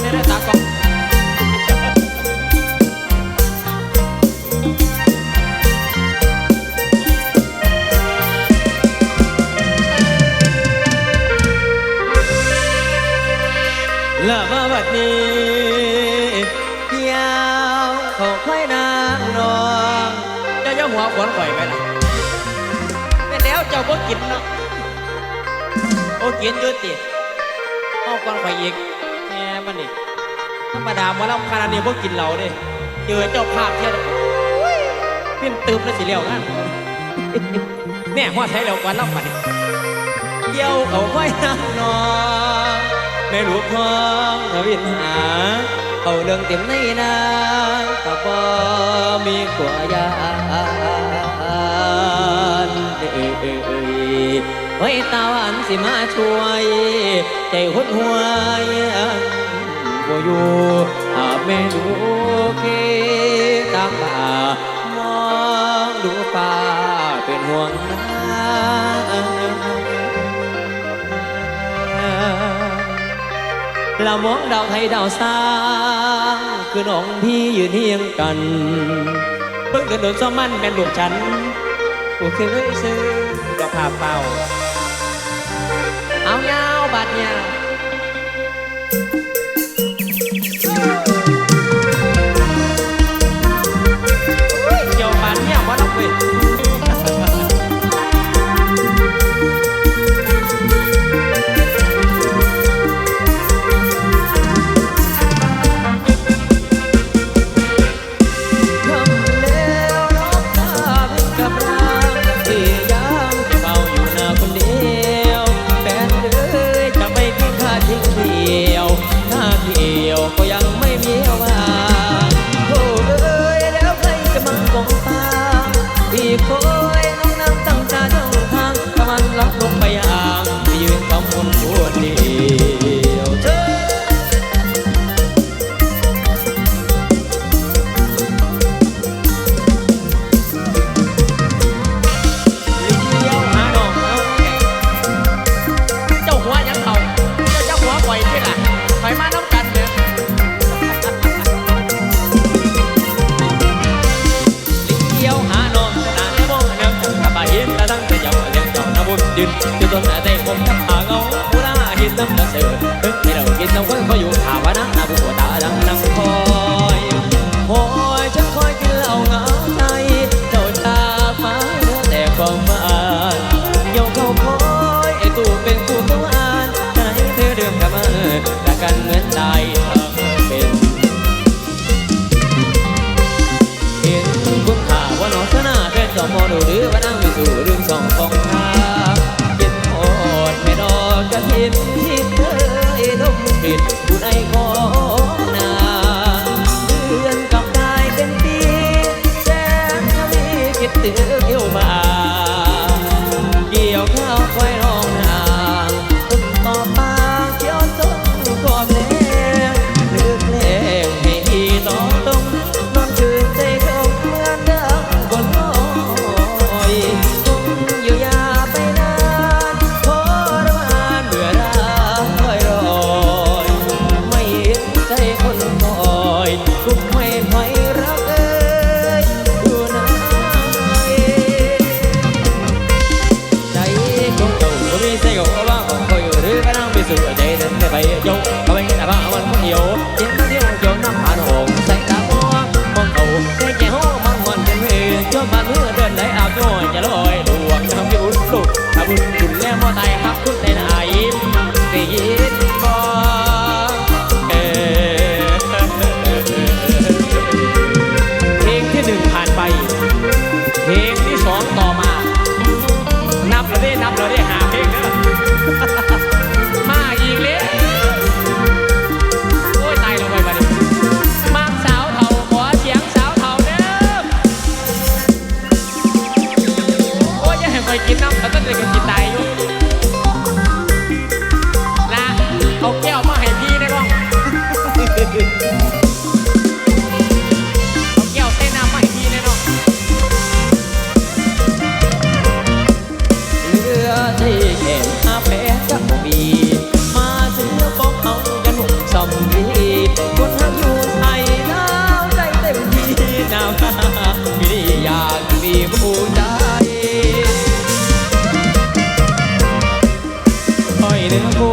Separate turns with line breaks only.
เดี๋ยวตากล้องละมาบัดนี้ยาวเขาค่อยนางนองจะย่อหัวขวนข่อยไปล่ะเป็นแล้วเจ้าบ่กินเนาะโอ้กินเยอะติเอาก่อนข่อยอีก มันนี่ธรรมดามาแล้วคาราเนียพวกกินเหล้าดิเจอเจ้าภาพเที่ยวเพิ่มเติมแล้วสิเลี้ย
วนั่น
เนี่หัวใช้เราก่อนเล่าก่นเกี่
ยวเขาค่อยนั่งนอนในหลวงพ่อทวินหาเอาเรื่องเต็มในนางกับบ่มีขวายานไว้ตาวันสิมาช่วย ใจหุดหวย บ่อยู่าเม่หนูเคตามตามองดูป่าเป็นห่วงนะละมองดาวไทยดาวซางคือน้องพี่อยู่เฮียงกัน เพิ่งเดินโดนส้อมมันแม่นลูกฉันโอเคเลยซื้อดอกผาเป่า มาเมื่อเดินไหนอาบโยจะลอย 我ล้ว是这个ดิ ค